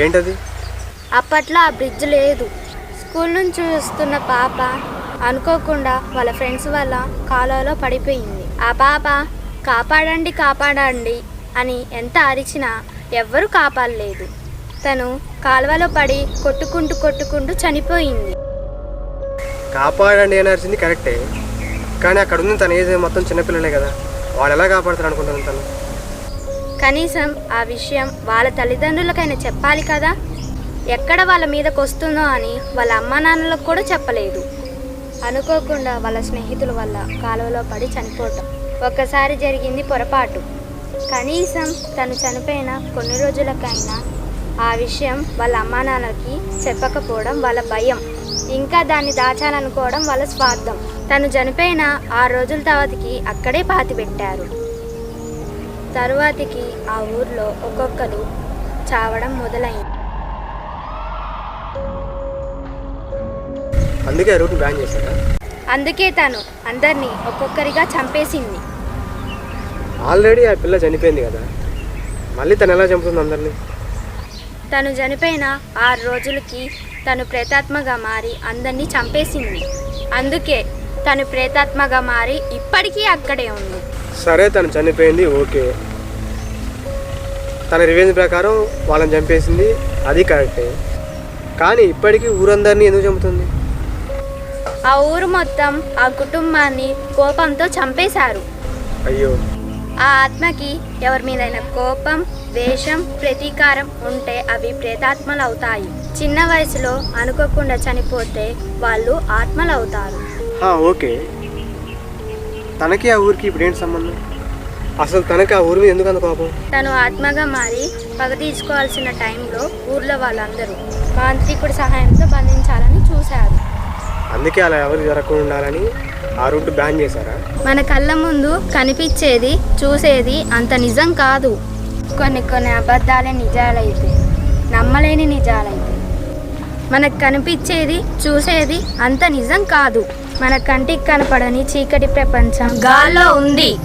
ఏంటది? అప్పట్లో ఆ బ్రిడ్జ్ లేదు. స్కూల్ నుంచి వస్తున్న పాప అనుకోకుండా వాళ్ళ ఫ్రెండ్స్ వల్ల కాలువలో పడిపోయింది. ఆ పాప కాపాడండి కాపాడండి అని ఎంత అరిచినా ఎవ్వరూ కాపాడలేదు. తను కాలువలో పడి కొట్టుకుంటూ కొట్టుకుంటూ చనిపోయింది. కాపాడండి అని అరిచింది కరెక్టే కానీ అక్కడ ఉంది తన ఏజ్ మొత్తం చిన్నపిల్లలే కదా. వాళ్ళు ఎలా కాపాడతారు అనుకుంటాను తను? కనీసం ఆ విషయం వాళ్ళ తల్లిదండ్రులకైనా చెప్పాలి కదా? ఎక్కడ వాళ్ళ మీదకి వస్తుందో అని వాళ్ళ అమ్మా నాన్నలకు కూడా చెప్పలేదు. అనుకోకుండా వాళ్ళ స్నేహితుల వల్ల కాలువలో పడి చనిపోవటం ఒక్కసారి జరిగింది పొరపాటు. కనీసం తను చనిపోయిన కొన్ని రోజులకైనా ఆ విషయం వాళ్ళ అమ్మా నాన్నలకి చెప్పకపోవడం వాళ్ళ భయం. ఇంకా దాన్ని దాచాలనుకోవడం వాళ్ళ స్వార్థం. తను చనిపోయిన ఆరు రోజుల తర్వాతకి అక్కడే పాతిపెట్టారు. తరువాతికి ఆ ఊర్లో ఒక్కొక్కరు చావడం మొదలైంది. అందుకే ఆ రూట్ని బ్యాన్ చేశారా? అందుకే తను అందరినీ ఒక్కొక్కరిగా చంపేసింది. ఆల్రెడీ ఆ పిల్ల చనిపోయింది కదా. మళ్ళీ తను ఎలా చంపుతుంది అందరినీ? తను చనిపోయిన ఆరు రోజులకి తను ప్రేతాత్మగా మారి అందరినీ చంపేసింది. అందుకే తను ప్రేతాత్మగా మారి ఇప్పటికీ అక్కడే ఉంది. సరే తను చనిపోయింది ఓకే. తన రివెంజ్ ప్రకారం వాళ్ళని చంపేసింది అది కరెక్టే. కానీ ఇప్పటికీ ఊరందరినీ ఎందుకు చంపుతుంది? ఆ ఊరు మొత్తం ఆ కుటుంబాన్ని కోపంతో చంపేశారు. అయ్యో. ఆ ఆత్మకి ఎవరి మీదైనా కోపం ద్వేషం ప్రతీకారం ఉంటే అవి ప్రేతాత్మలు అవుతాయి చిన్న వయసులో అనుకోకుండా చనిపోతే వాళ్ళు ఆత్మలు అవుతారు ఓకే. తనకి ఆ ఊరికి ఇప్పుడు ఏంటి సంబంధం? అసలు తనకి ఆ ఊరి మీద ఎందుకు అంత కోపం? తను ఆత్మగా మారి పగ తీసుకోవాల్సిన టైంలో ఊర్లో వాళ్ళందరూ మాంత్రికుడి సహాయంతో బంధించాలని చూశారు. అందుకే అలా ఎవరు జరగకుండా ఉండాలని ఆ రూట్ బ్యాన్ చేశారా? మన కళ్ళ ముందు కనిపించేది చూసేది అంత నిజం కాదు. కొన్ని కొన్ని అబద్ధాలే నిజాలైతే నమ్మలేని నిజాలైతే. మనకు కనిపించేది చూసేది అంత నిజం కాదు. మన కంటికి కనపడని చీకటి ప్రపంచం. గాల్లో ఉంది.